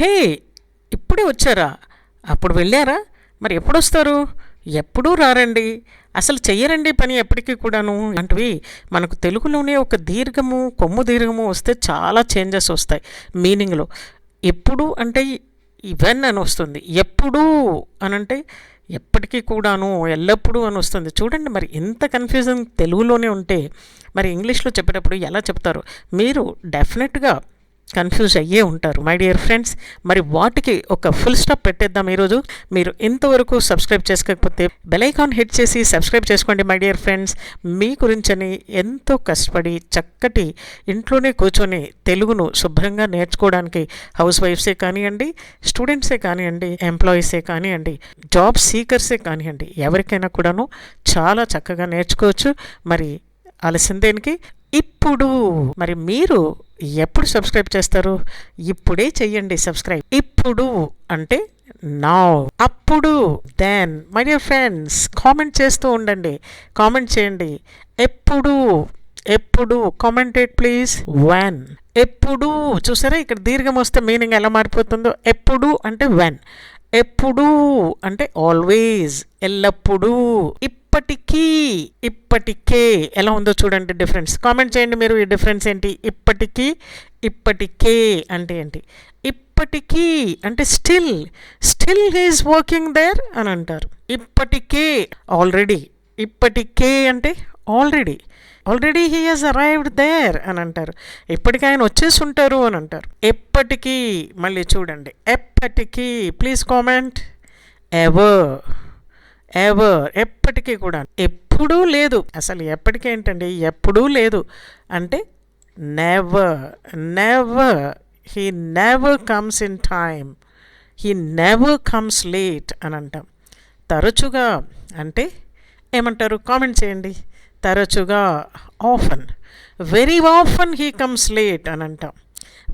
హే ఇప్పుడే వచ్చారా? అప్పుడు వెళ్ళారా? మరి ఎప్పుడు వస్తారు ఎప్పుడూ రారండి. అసలు చెయ్యరండి పని ఎప్పటికీ కూడాను అంటివి. మనకు తెలుగులోనే ఒక దీర్ఘము కొమ్ము దీర్ఘము వస్తే చాలా చేంజెస్ వస్తాయి మీనింగ్లో. ఎప్పుడు అంటే ఇవెన్ అని వస్తుంది. ఎప్పుడు అని అంటే ఎప్పటికీ కూడాను ఎల్లప్పుడూ అని వస్తుంది. చూడండి మరి ఎంత కన్ఫ్యూజన్ తెలుగులోనే ఉంటే మరి ఇంగ్లీష్లో చెప్పేటప్పుడు ఎలా చెప్తారు? మీరు డెఫినెట్గా కన్ఫ్యూజ్ అయ్యే ఉంటారు. మై డియర్ ఫ్రెండ్స్ మరి వాటికి ఒక ఫుల్ స్టాప్ పెట్టేద్దాం ఈరోజు. మీరు ఇంతవరకు సబ్స్క్రైబ్ చేసుకోకపోతే బెలైకాన్ హిట్ చేసి సబ్స్క్రైబ్ చేసుకోండి మై డియర్ ఫ్రెండ్స్ మీ గురించని ఎంతో కష్టపడి చక్కటి ఇంట్లోనే కూర్చొని తెలుగును శుభ్రంగా నేర్చుకోవడానికి హౌస్ వైఫ్సే కానివ్వండి స్టూడెంట్సే కానివ్వండి ఎంప్లాయీసే కానివ్వండి జాబ్ సీకర్సే కానివ్వండి ఎవరికైనా కూడాను చాలా చక్కగా నేర్చుకోవచ్చు. మరి ఆలస్యం దేనికి? ఇప్పుడు మరి మీరు ఎప్పుడు సబ్స్క్రైబ్ చేస్తారు? ఇప్పుడే చెయ్యండి సబ్స్క్రైబ్. ఇప్పుడు అంటే నా అప్పుడు then my dear friends comment చేస్తూ ఉండండి. కామెంట్ చేయండి. ఎప్పుడు ఎప్పుడు కామెంటేట్ ప్లీజ్ వెన్ ఎప్పుడు చూసారా ఇక్కడ దీర్ఘం వస్తే మీనింగ్ ఎలా మారిపోతుందో? ఎప్పుడు అంటే వెన్ ఎప్పుడు అంటే ఆల్వేస్ ఎల్లప్పుడూ. ఇప్పటికీ ఇప్పటికే ఎలా ఉందో చూడండి డిఫరెన్స్. కామెంట్ చేయండి మీరు ఈ డిఫరెన్స్ ఏంటి? ఇప్పటికీ ఇప్పటికే అంటే ఏంటి? ఇప్పటికీ అంటే still still he's working there అని అంటారు. ఇప్పటికే ఆల్రెడీ. ఇప్పటికే అంటే already. Already he has arrived there అని అంటారు. ఇప్పటికీ ఆయన వచ్చేసి ఉంటారు అని అంటారు. ఎప్పటికీ మళ్ళీ చూడండి. ఎప్పటికీ ప్లీజ్ కామెంట్. ఎవర్. ఎవర్ ఎప్పటికీ కూడా. ఎప్పుడూ లేదు. అసలు ఎప్పటికేంటండి ఎప్పుడూ లేదు. అంటే never never he never comes in time he never comes late అని అంటాం. తరచుగా అంటే ఏమంటారు? కామెంట్ చేయండి. తరచుగా often very often he comes late అని అంటాం.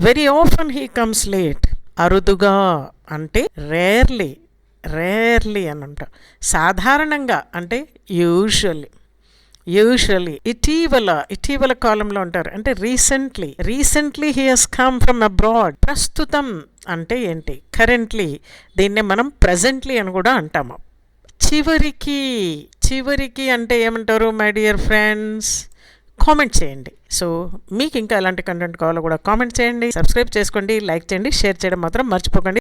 Very often he comes late అరుదుగా అంటే రేర్లీ రేర్లీ అని అంటాం. సాధారణంగా అంటే యూజువల్లీ యూజువలీ ఇటీవల ఇటీవల కాలంలో ఉంటారు అంటే recently recently he has come from abroad ప్రస్తుతం అంటే ఏంటి? కరెంట్లీ దీన్నే మనం ప్రజెంట్లీ అని కూడా అంటాము. చివరికి చివరికి అంటే ఏమంటారు మై డియర్ ఫ్రెండ్స్ కామెంట్ చేయండి. సో మీకు ఇంకా ఎలాంటి కంటెంట్ కావాలో కూడా కామెంట్ చేయండి. సబ్స్క్రైబ్ చేసుకోండి లైక్ చేయండి షేర్ చేయడం మాత్రం మర్చిపోకండి.